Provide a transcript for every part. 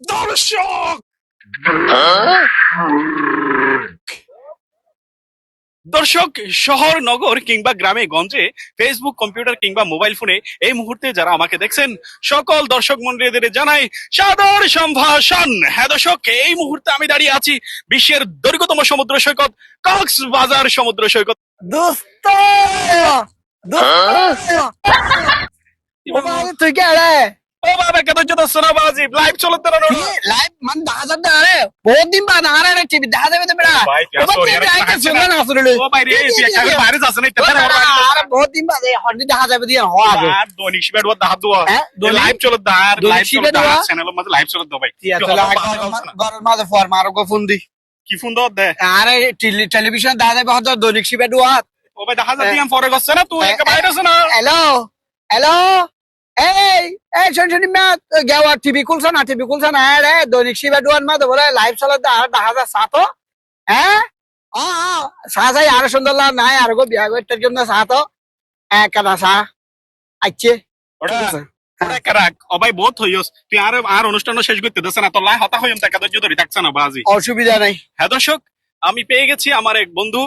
দর্শক দর্শক শহর নগর কিংবা গ্রামে গঞ্জে ফেসবুক কম্পিউটার কিংবা মোবাইল ফোনে এই মুহূর্তে যারা আমাকে দেখছেন সকল দর্শক মন্ডলীদের জানাই সাদর সম্ভাষণ। হ্যাঁ দর্শক এই মুহূর্তে আমি দাঁড়িয়ে আছি বিশ্বের দৈর্ঘ্যতম সমুদ্র সৈকত কক্সবাজার সমুদ্র সৈকত। দোস্ত! দোস্ত! তুই কে রে ও বাবা কত যত সোনাবাজি লাইভ চলতে না লাইভ মান দেখা যাচ্ছে আরে। বহুত দিন বাদ আর টিভি দেখা যাবে তো বেড়া। ভাই, শুনে আরে বহুত দিন বাদ এই হন্ডি দেখা যাবে দিয়ে হওয়া আগে আর দোয়া হ্যাঁ, দৈনিক- লাইভ চলত দা আর দৈনিক লাইভ শিবের চলত দা দোয়া? চ্যানেলের মধ্যে লাইভ চলত দা ভাই কি তাহলে। ঘরের মাঝে ফর মারো গো ফোন দি। কি ফোন দাও দে। আরে টেলি- টেলিভিশন দেখা যাবে হয়তো দৈনিক শিবে ডুয়াত ও ভাই দেখা যাচ্ছে আমি পরে গেছে না তুই হ্যাঁ, একটা বাইরে আছে না। হ্যালো হ্যালো এই এই শোন গেওয়া টিভি খুলছ না টিভি খুলছ না? রে দৈনিক শিবে ডুয়ান মা তো বলে লাইভ চলে দেখা যায় সাতো হ্যাঁ ও সাহ সাই আরও সুন্দর লাগ নাই আর গো বিয়া করতে জন্য সাতো এক কাদা সা আইছে অসুবিধা নাই। হ্যাঁ দর্শক আমি পেয়ে গেছি আমার এক বন্ধু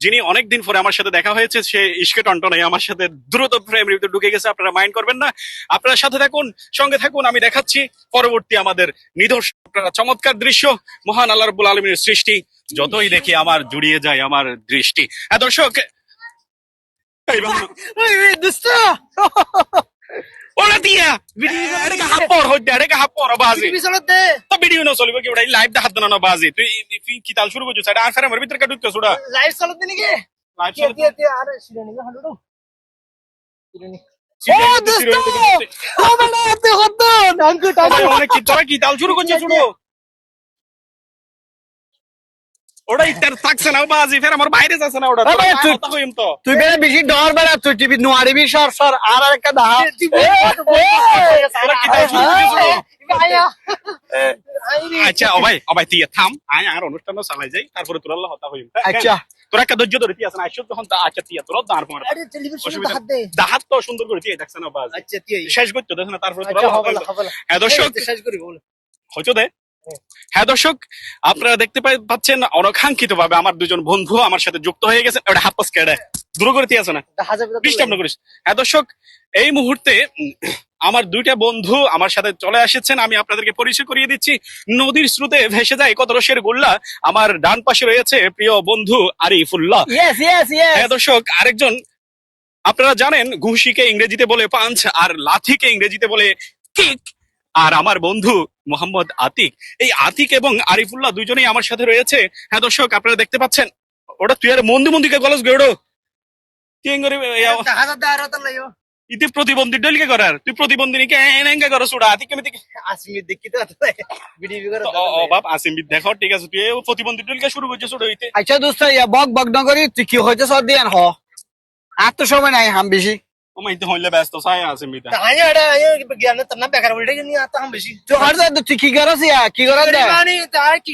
যিনি অনেকদিন পরে আমার সাথে দেখা হয়েছে, সে ইস্কে টন্টনে আমার সাথে দ্রুত প্রেমের ভিতরে ঢুকে গেছে, আপনারা মাইন্ড করবেন না। আপনারা সাথে থাকুন, সঙ্গে থাকুন, আমি দেখাচ্ছি পরবর্তী আমাদের নিদর্শন। চমৎকার দৃশ্য, মহান আল্লাহ রব্বুল আলমীর সৃষ্টি, যতই দেখি আমার জুড়িয়ে যায় আমার দৃষ্টি। হ্যাঁ দর্শক, এই দোস্ত! ওলা দিয়া। এটাকে হাপ্পর হইতে এটাকে হাপ্পর বাজি চলতে তো ভিডিও না চলবে কি লাইভ দেখাত না বাজি তুই কি তাল শুরু করছিস আর ফেরে আমার ভিতরে কাটুক সুড়া লাইভ চলতে নাকি? লাইভ কে কে আরে শিরোনি হলো শিরোনি ও মানে এত হতো টাঙ্কু টাঙ্কু অনেক কি তোরা কি তাল শুরু করছিস শুরু ওটা ইত্যার থাকছে না বাজি ফের আমার বাইরে যাচ্ছে না ওটা আরে তুই- তো। তুই বেড়ে বেশি ডর বেড়া তুই টিভি নোয়ারিবি সর সর আর একটা? হ্যাঁ। আচ্ছা ও ভাই তুই থাম আয় আর অনুষ্ঠান চালাই যাই তারপরে তোর আল্লাহ হতা হইম আচ্ছা। তোরা একটা ধৈর্য ধরে তুই আছেন আইসব তখন আচ্ছা তুই তোর দাঁড় দাহাত তো সুন্দর করে তুই দেখছ না বাজ আচ্ছা তুই শেষ করতে দেখছ না তারপরে তোর আচ্ছা হ্যাঁ দর্শক শেষ করি বল। হয়তো দে। হ্যাঁ দর্শক আপনারা দেখতে পাচ্ছেন অনাকাঙ্ক্ষিত ভাবে আমার দুজন বন্ধু আমার সাথে যুক্ত হয়ে গেছে। ওটা হাত পাস কেড়ে দূর আছে না? ডিস্টার্ব করিস হ্যাঁ দর্শক এই মুহূর্তে আমার দুইটা বন্ধু আমার সাথে চলে এসেছেন। আমি আপনাদেরকে পরিচয় করিয়ে দিচ্ছি। নদীর স্রোতে ভেসে যায় কত রসের গোল্লা। আমার ডান পাশে রয়েছে প্রিয় বন্ধু আরিফুল্লাহ। হ্যাঁ দর্শক আরেকজন আপনারা জানেন ঘুষিকে ইংরেজিতে বলে পাঞ্চ আর লাথিকে ইংরেজিতে বলে কিক। আর আমার বন্ধু মোহাম্মদ আতিক। এই আতিক এবং আরিফুল্লাহ দুজনেই আমার সাথে রয়েছে। হ্যাঁ দর্শক আপনারা দেখতে পাচ্ছেন। ওটা তুই আর মন্দি মন্দিকে গলস গেড়ো ইতি প্রতিবন্ধী ডলিকে করার? তুই প্রতিবন্ধীকে আতিক কেমন দেখি। তো ভিডিও করে ও ও বাপ আসিম দেখো ঠিক আছে। তুই প্রতিবন্ধী ডলিকে শুরু করছিস ওটা হইতে। আচ্ছা দোস্ত ইয়া বক বক নগরি তুই কি হইতে সর দিয়ান হ? আর তো সময় নাই হাম বেশি। বেশি কি করছ কি করছ দে মানে তার কি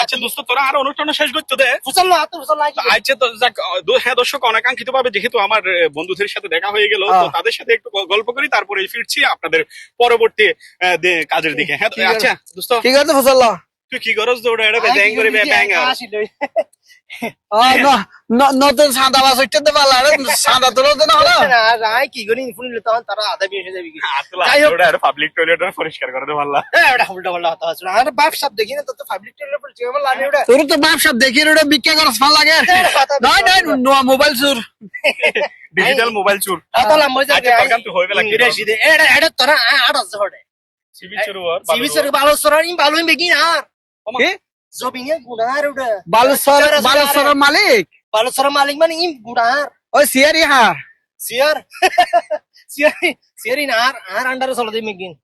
আচ্ছা দোস্ত তোরা আর অনুষ্ঠান শেষ করতে দে ফুসল না তো ফুসল না আচ্ছা তো যাক হ্যাঁ দর্শক অনাকাঙ্ক্ষিত ভাবে যেহেতু আমার বন্ধুদের সাথে দেখা হয়ে গেল তো। তাদের সাথে একটু গল্প করি তারপরে ফিরছি আপনাদের পরবর্তী আহ, কাজের দিকে হ্যাঁ তো- আচ্ছা দোস্ত কি করছ ফসল তুই কি ওটা এটা ব্যাং করে ব্যাং নতুন সাদা বাস হইতে দে পালা সাদা তোর তো না হলো। না রাই কি গনি ফুল নিলে তখন তারা আধা বিয়ে হয়ে যাবে কি? যাই হোক। ওটা পাবলিক টয়লেট পরিষ্কার করে দে পারলা হ্যাঁ এটা উল্টা পাল্টা কথা আছে আর বাপ সব দেখি না তো তো পাবলিক টয়লেট পড়ছে আমার লানি ওটা। তোর তো বাপ সব দেখি রে বিক্রি করছ ভালো লাগে। নয় নয় নোয়া মোবাইল চুর। ডিজিটাল মোবাইল চুর। আতা লাম মজা আচ্ছা তখন তুই হয়ে গেল কি ইংরেজি দে এটা এটা তোরা আট আছে হড়ে সিবি চুর ওর সিবি সর ভালো সরার ইন ভালো বেগিন আর কি জবিনে গুড়ার ওটা। বালেশ্বর বালেশ্বরের মালিক ভালো সর মালিক? মানে ইম গুড়ার ওই সিয়ারি হার সিয়ার সিয়ার সিয়ার ইন আর আর আন্ডারে চলো দে মেগিন ইন এনতি আরে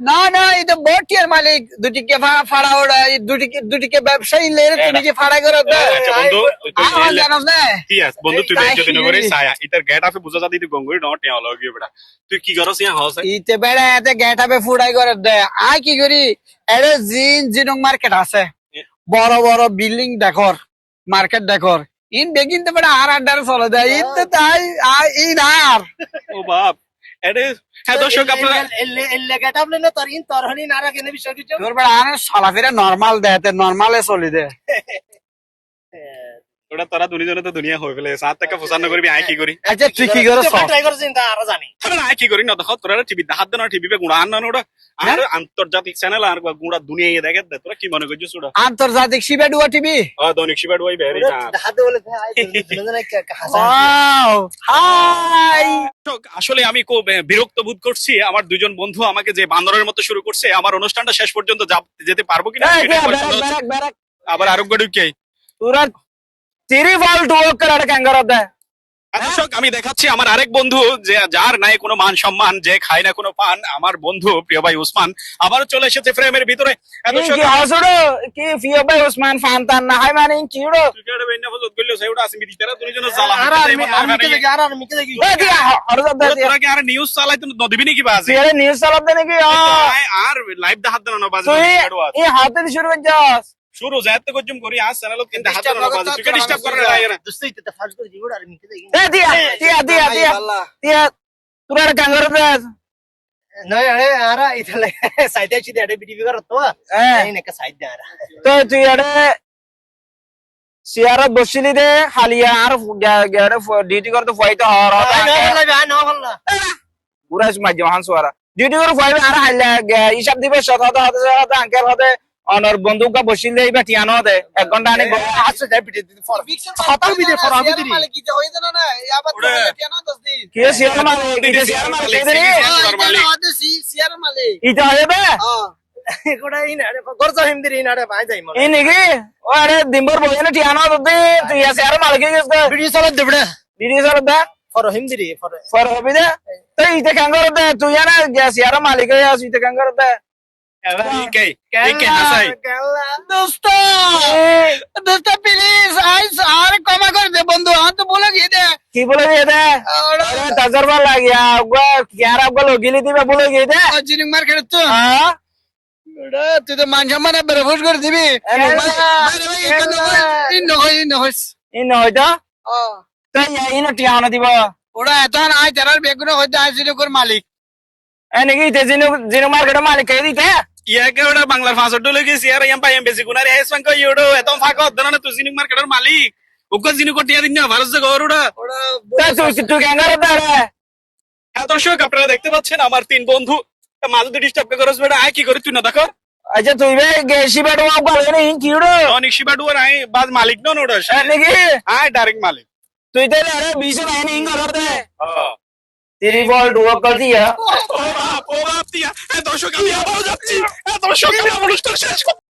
না না এটা বটিয়ার মালিক দুটিকে ফা- ফাড়া দুটিকে দুটিকে ব্যবসায়ী লেরে তুমি কি ফাড়া করে দে বন্ধু আমার জানাস না ঠিক বন্ধু তুই তাই বেশ যদি নগরে ইতার গেট বুঝা তুই গঙ্গুরি নট টেয়া লগি বেটা তুই কি করস ইয়া ইতে বেড়া এতে ফুড়াই করে দে আই কি করি এরে জিন জিনং মার্কেট আছে বড় বড় বিল্ডিং দেখর মার্কেট দেখর ইন দেখিন তো আর আড্ডার চলে দেয় ইন তো তাই ইন আর। ও বাপ এটা হ্যাঁ দর্শক আপনারা বিষয় কিছু? তোর আর নর্মাল দেয় নর্মালে চলি দে। ওটা তোরা দুজনে তো দুনিয়া হয়ে সাত টাকা করবি আয় কি করি আচ্ছা তুই কি করে ট্রাই করছিস তা আর জানি। আয় কি করি না দেখো তোরা টিভি হাত দেন টিভি পে গুড়া আন ওটা আর আন্তর্জাতিক চ্যানেল আর গুড়া দুনিয়া দেখে তোরা কি মনে করছিস ওটা আন্তর্জাতিক শিবে ডুয়া টিভি? ও দৈনিক শিবাড ওই বেরি হাতে বলে আই দুজনে হাসা হাই। আসলে আমি খুব বিরক্ত বোধ করছি। আমার দুজন বন্ধু আমাকে যে বান্দরের মতো শুরু করছে আমার অনুষ্ঠানটা শেষ পর্যন্ত যেতে পারব কিনা আবার আরোগ্য ঢুকে তোরা তিরি বল টুয়োক করে ক্যাঙ্গার দর্শক আমি দেখাচ্ছি আমার আরেক বন্ধু যে যার নাই কোনো মান সম্মান যে খায় না কোনো পান আমার বন্ধু প্রিয় ভাই উসমান আবারও চলে এসেছে ফ্রেমের ভিতরে। কি হাসুড়ো ভাই উসমান ফান্তান না হাই মানে চিড়ো আর হরদ দে ওরা দিয়া তোরা কি আর নিউজ চালাই তো নদিবি বাজে? লাইভ তুই এই হাতে শুরু করছস। শুরু যাতে কজুম করি না তুই না, না আর মিকে দেখি এ দিয়া দিয়া দিয়া দিয়া দিয়া তোরা ক্যাঙ্গার দে নয় আরে আরা ইতলে সাইডে আছে দে বিটিভি করত। তো এই নাকা সাইড দে আরা। তো তুই এড়ে সিয়ারত বসিলি দে হালিয়া আর গেড়ে ডিউটি করতে ফাইতে হর না বললা বা না বললা পুরাস মাঝে হান সোয়ারা। ডিউটি করে ফাইবে আর হাইলা হিসাব দিবে শত হতে হতে হতে আঙ্কেল হতে। অনর বন্দুক বসিলে এইবা টিয়ানো হতে এক ঘণ্টা আনি আছে দে বিটিভি ফর খাতাও বিদে ফর আমি দিরি কি সিয়ার মালিক? এটা সিয়ার মালিক সিয়ার মালিক। ইটা হবে মন মালিক তো ইকে ইকে হাসাই দোস্ত দোস্ত প্লিজ আইস আর ক্ষমা করে দে বন্ধু আমি তো বলে গিয়ে দে কি বলে গিয়ে দে আরে তাজরবা লাগিয়া গো কিয়ারা বলো গিলি দিবে বলে গিয়ে দে জিনিস মার খেলে তো হ্যাঁ তুই তো মান সম্মান বেরফুস করে দিবি ইন নহয়, ইন অ, তাই না দিব ওরা এত আয় তারার বেগুনে হইতে আইছিল কর মালিক এনেকি ইতে জিনু জিনু মার্কেট মালিক কে দিতে ইয়াকে ওটা বাংলার ফাঁসর ডলে গেছি আর ইয়াম পাইম বেশি গুনারে হেস বাঙ্ক ইউডো এত ফাঁকা হদ্দ না তুই জিনিক মার্কেটের মালিক। উগ্র জিনিক কটিয়া দিন না ভারত যে গর ওটা তুই তুই কেঙ্গার হ্যাঁ দর্শক আপনারা দেখতে পাচ্ছেন আমার তিন বন্ধু। মাঝে ডিস্টার্ব করে বেটা আয় কি করে তুই না দেখো আচ্ছা তুই বে বেড়ো বলে? বাজ মালিক নন ওটা আয় ডাইরেক্ট মালিক। তুই তো রে বিশে নাই ইন করতে দে ও তেরি বল ডুয়া কর দিয়া বাপ ও বাপ দিয়া হ্যাঁ দর্শক আমি আবারও যাচ্ছি হ্যাঁ দর্শক আমি অনুষ্ঠান শেষ করতে